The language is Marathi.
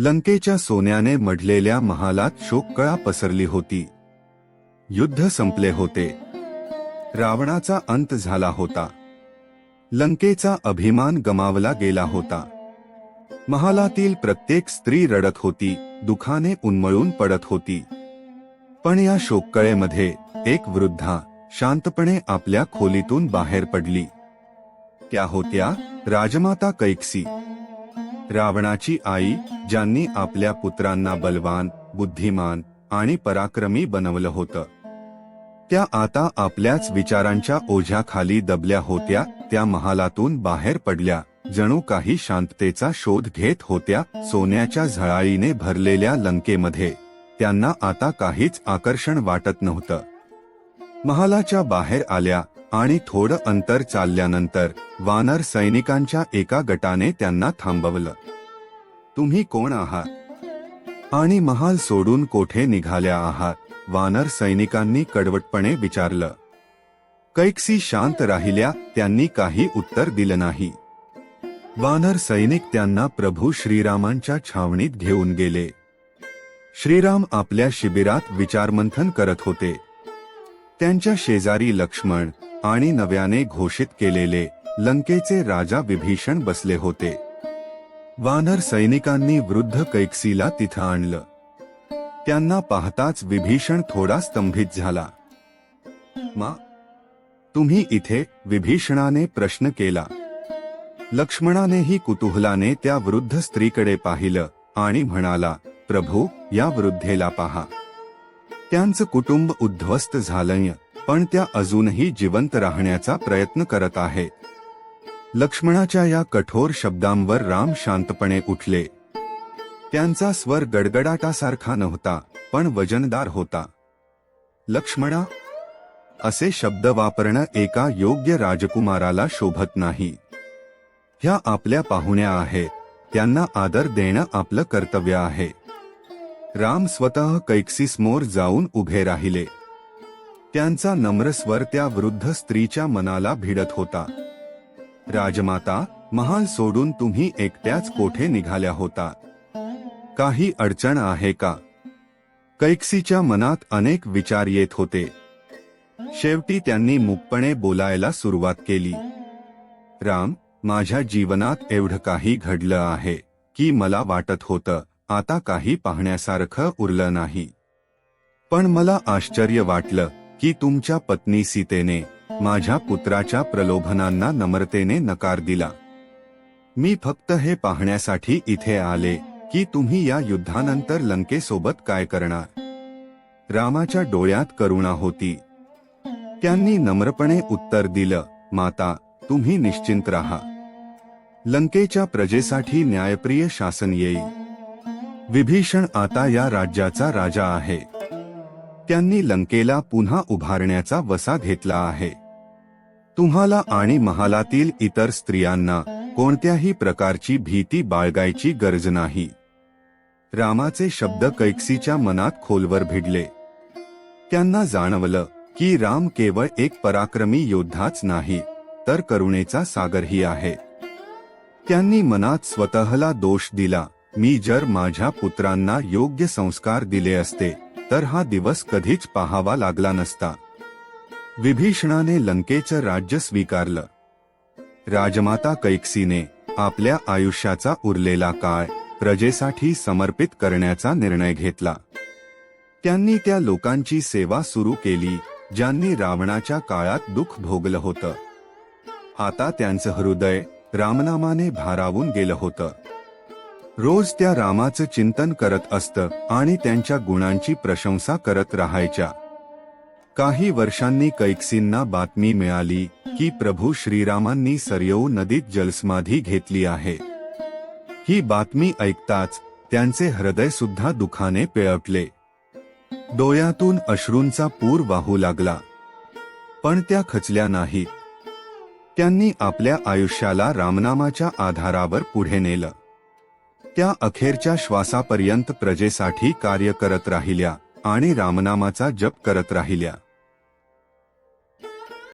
लंकेच्या सोन्याने मढलेल्या महालात शोककळा पसरली होती. युद्ध संपले होते. रावणाचा अंत झाला होता. लंकेचा अभिमान गमावला गेला होता. महालातील प्रत्येक स्त्री रडत होती दुखाने उन्मळून पडत होती. पण या शोककळेमध्ये एक वृद्धा शांतपणे आपल्या खोलीतून बाहेर पडली. त्या होत्या राजमाता कैकसी. रावणाची आई ज्यांनी आपल्या पुत्रांना बलवान बुद्धिमान आणि पराक्रमी बनवलं होतं. त्या आता आपल्याच विचारांच्या ओझ्याखाली दबल्या होत्या त्या महालातून बाहेर पडल्या. जणू काही शांततेचा शोध घेत होत्या सोन्याच्या झळाळीने भरलेल्या लंकेमध्ये. त्यांना आता काहीच आकर्षण वाटत नव्हतं. महालाच्या बाहेर आल्या आणि थोडं अंतर चालल्यानंतर वानर सैनिकांच्या एका गटाने त्यांना थांबवलं. तुम्ही कोण आहात? आणि महाल सोडून कोठे निघाल्या आहात? वानर सैनिकांनी कडवटपणे विचारलं. कैकसी शांत राहिल्या त्यांनी काही उत्तर दिलं नाही. वानर सैनिक त्यांना प्रभू श्रीरामांच्या छावणीत घेऊन गेले. श्रीराम आपल्या शिबिरात विचारमंथन करत होते. त्यांच्या शेजारी लक्ष्मण आणि नव्याने घोषित केलेले लंकेचे राजा विभीषण बसले होते. वानर सैनिकांनी वृद्ध कैकसीला तिथं आणलं. त्यांना पाहताच विभीषण थोडा स्तंभित झाला. मा तुम्ही इथे विभीषणाने प्रश्न केला. लक्ष्मणानेही कुतूहलाने त्या वृद्ध स्त्रीकडे पाहिलं आणि म्हणाला प्रभू या वृद्धेला पहा. त्यांचं कुटुंब उद्ध्वस्त झालंय. पण त्या अजूनही जिवंत राहण्याचा प्रयत्न करत आहेत लक्ष्मणाच्या या कठोर शब्दांवर राम शांतपणे उठले. त्यांचा स्वर गडगडाटासारखा नव्हता पण वजनदार होता. लक्ष्मणा असे शब्द वापरणं एका योग्य राजकुमाराला शोभत नाही. ह्या आपल्या पाहुण्या आहेत त्यांना आदर देणं आपलं कर्तव्य आहे. राम स्वतः कैकसीसमोर जाऊन उभे राहिले. त्यांचा नम्र स्वर त्या वृद्ध स्त्रीच्या मनाला भिडत होता. राजमाता महाल सोडून तुम्ही एकट्याच कोठे निघाल्या होता? काही अडचण आहे का? कैक्सीच्या मनात अनेक विचार येत होते. शेवटी त्यांनी मुकपणे बोलायला सुरुवात केली. राम माझ्या जीवनात एवढं काही घडलं आहे की मला वाटत होतं आता काही पाहण्यासारखं उरलं नाही. पण मला आश्चर्य वाटलं की तुमच्या पत्नी सीतेने माझ्या पुत्राच्या प्रलोभनांना नम्रतेने नकार दिला. मी फक्त हे पाहण्यासाठी इथे आले की तुम्ही या युद्धानंतर लंकेसोबत काय करणार? रामाच्या डोळ्यात करुणा होती. त्यांनी नम्रपणे उत्तर दिलं माता तुम्ही निश्चिंत राहा. लंकेच्या प्रजेसाठी न्यायप्रिय शासन येईल. विभीषण आता या राज्याचा राजा आहे. त्यांनी लंकेला पुन्हा उभारण्याचा वसा घेतला आहे. तुम्हाला आणि महालातील इतर स्त्रियांना कोणत्याही प्रकारची भीती बाळगायची गरज नाही. रामाचे शब्द कैक्सीच्या मनात खोलवर भिडले. त्यांना जाणवलं की राम केवळ एक पराक्रमी योद्धाच नाही तर करुणेचा सागरही आहे. त्यांनी मनात स्वतःला दोष दिला मी जर माझ्या पुत्रांना योग्य संस्कार दिले असते तर हा दिवस कधीच पाहावा लागला नसता. विभीषणाने लंकेचं राज्य स्वीकारलं. राजमाता कैकसीने आपल्या आयुष्याचा उरलेला काळ प्रजेसाठी समर्पित करण्याचा निर्णय घेतला. त्यांनी त्या लोकांची सेवा सुरू केली ज्यांनी रावणाच्या काळात दुःख भोगलं होतं. आता त्यांचं हृदय रामनामाने भारावून गेलं होतं. रोज त्या रामाचं चिंतन करत असतं आणि त्यांच्या गुणांची प्रशंसा करत राहायच्या. काही वर्षांनी कैकसींना बातमी मिळाली की प्रभू श्रीरामांनी सरयऊ नदीत जलसमाधी घेतली आहे. ही बातमी ऐकताच त्यांचे हृदय सुद्धा दुखाने पिळटले. डोळ्यातून अश्रूंचा पूर वाहू लागला. पण त्या खचल्या नाहीत. त्यांनी आपल्या आयुष्याला रामनामाच्या आधारावर पुढे नेलं. त्या अखेरच्या श्वासापर्यंत प्रजेसाठी कार्य करत राहिल्या आणि रामनामाचा जप करत राहिल्या.